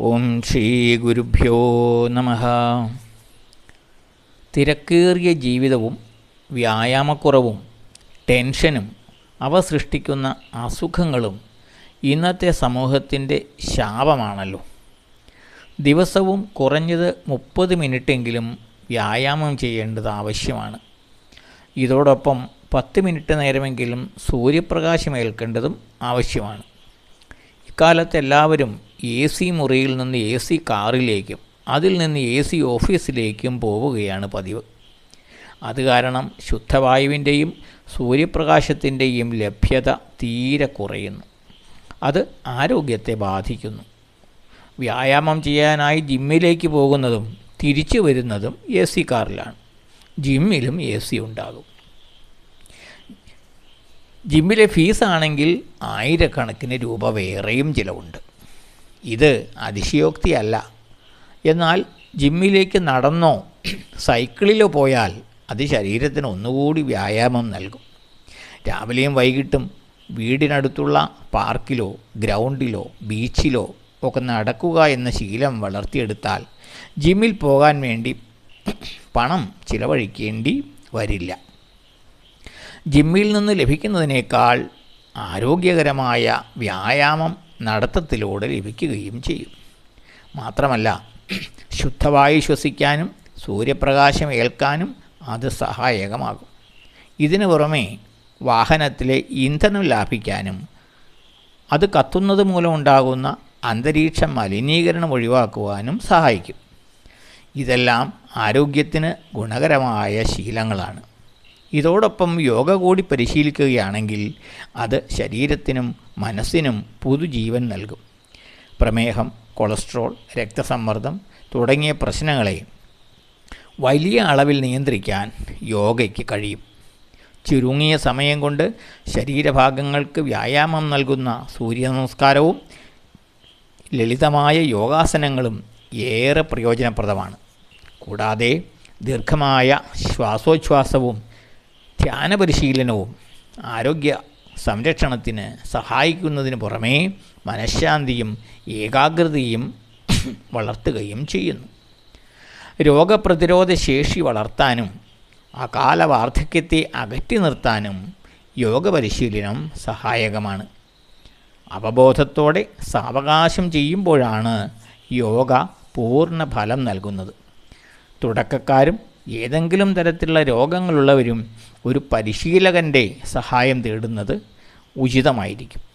ഓം ശ്രീ ഗുരുഭ്യോ നമ. തിരക്കേറിയ ജീവിതവും വ്യായാമക്കുറവും ടെൻഷനും അവ സൃഷ്ടിക്കുന്ന അസുഖങ്ങളും ഇന്നത്തെ സമൂഹത്തിന്റെ ശാപമാണല്ലോ. ദിവസവും കുറഞ്ഞത് മുപ്പത് മിനിറ്റെങ്കിലും വ്യായാമം ചെയ്യേണ്ടത് ആവശ്യമാണ്. ഇതോടൊപ്പം പത്ത് മിനിറ്റ് നേരമെങ്കിലും സൂര്യപ്രകാശമേൽക്കേണ്ടതും ആവശ്യമാണ്. ഇക്കാലത്ത് എല്ലാവരും എ സി മുറിയിൽ നിന്ന് എ സി കാറിലേക്കും അതിൽ നിന്ന് എ സി ഓഫീസിലേക്കും പോവുകയാണ് പതിവ്. അത് കാരണം ശുദ്ധവായുവിന്റെയും സൂര്യപ്രകാശത്തിന്റെയും ലഭ്യത തീരെ കുറയുന്നു. അത് ആരോഗ്യത്തെ ബാധിക്കുന്നു. വ്യായാമം ചെയ്യാനായി ജിമ്മിലേക്ക് പോകുന്നതും തിരിച്ചു വരുന്നതും എ സി കാറിലാണ്. ജിമ്മിലും എ സി ഉണ്ടാകും. ജിമ്മിലെ ഫീസാണെങ്കിൽ ആയിരക്കണക്കിന് രൂപ വേറെയും ചിലവുണ്ട്. ഇത് അതിശയോക്തിയല്ല. എന്നാൽ ജിമ്മിലേക്ക് നടന്നോ സൈക്കിളിലോ പോയാൽ അത് ശരീരത്തിന് ഒന്നുകൂടി വ്യായാമം നൽകും. രാവിലെയും വൈകിട്ടും വീടിനടുത്തുള്ള പാർക്കിലോ ഗ്രൗണ്ടിലോ ബീച്ചിലോ ഒക്കെ നടക്കുക എന്ന ശീലം വളർത്തിയെടുത്താൽ ജിമ്മിൽ പോകാൻ വേണ്ടി പണം ചിലവഴിക്കേണ്ടി വരില്ല. ജിമ്മിൽ നിന്ന് ലഭിക്കുന്നതിനേക്കാൾ ആരോഗ്യകരമായ വ്യായാമം നടത്തത്തിലൂടെ ലഭിക്കുകയും ചെയ്യും. മാത്രമല്ല ശുദ്ധവായു ശ്വസിക്കാനും സൂര്യപ്രകാശം ഏൽക്കാനും അത് സഹായകമാകും. ഇതിനു പുറമെ വാഹനത്തിലെ ഇന്ധനം ലാഭിക്കാനും അത് കത്തുന്നത് മൂലമുണ്ടാകുന്ന അന്തരീക്ഷ മലിനീകരണം ഒഴിവാക്കുവാനും സഹായിക്കും. ഇതെല്ലാം ആരോഗ്യത്തിന് ഗുണകരമായ ശീലങ്ങളാണ്. ഇതോടൊപ്പം യോഗ കൂടി പരിശീലിക്കുകയാണെങ്കിൽ അത് ശരീരത്തിനും മനസ്സിനും പുതുജീവൻ നൽകും. പ്രമേഹം കൊളസ്ട്രോൾ രക്തസമ്മർദ്ദം തുടങ്ങിയ പ്രശ്നങ്ങളെ വലിയ അളവിൽ നിയന്ത്രിക്കാൻ യോഗയ്ക്ക് കഴിയും. ചുരുങ്ങിയ സമയം കൊണ്ട് ശരീരഭാഗങ്ങൾക്ക് വ്യായാമം നൽകുന്ന സൂര്യനമസ്കാരവും ലളിതമായ യോഗാസനങ്ങളും ഏറെ പ്രയോജനപ്രദമാണ്. കൂടാതെ ദീർഘമായ ശ്വാസോച്ഛ്വാസവും ധ്യാന പരിശീലനവും ആരോഗ്യ സംരക്ഷണത്തിന് സഹായിക്കുന്നതിന് പുറമേ മനഃശാന്തിയും ഏകാഗ്രതയും വളർത്തുകയും ചെയ്യുന്നു. രോഗപ്രതിരോധ ശേഷി വളർത്താനും അകാല വാർദ്ധക്യത്തെ അകറ്റി നിർത്താനും യോഗ പരിശീലനം സഹായകമാണ്. അവബോധത്തോടെ സാവകാശം ചെയ്യുമ്പോഴാണ് യോഗ പൂർണ ഫലം നൽകുന്നത്. തുടക്കക്കാരും ഏതെങ്കിലും തരത്തിലുള്ള രോഗങ്ങളുള്ളവരും ഒരു പരിശീലകന്റെ സഹായം തേടുന്നത് ഉചിതമായിരിക്കും.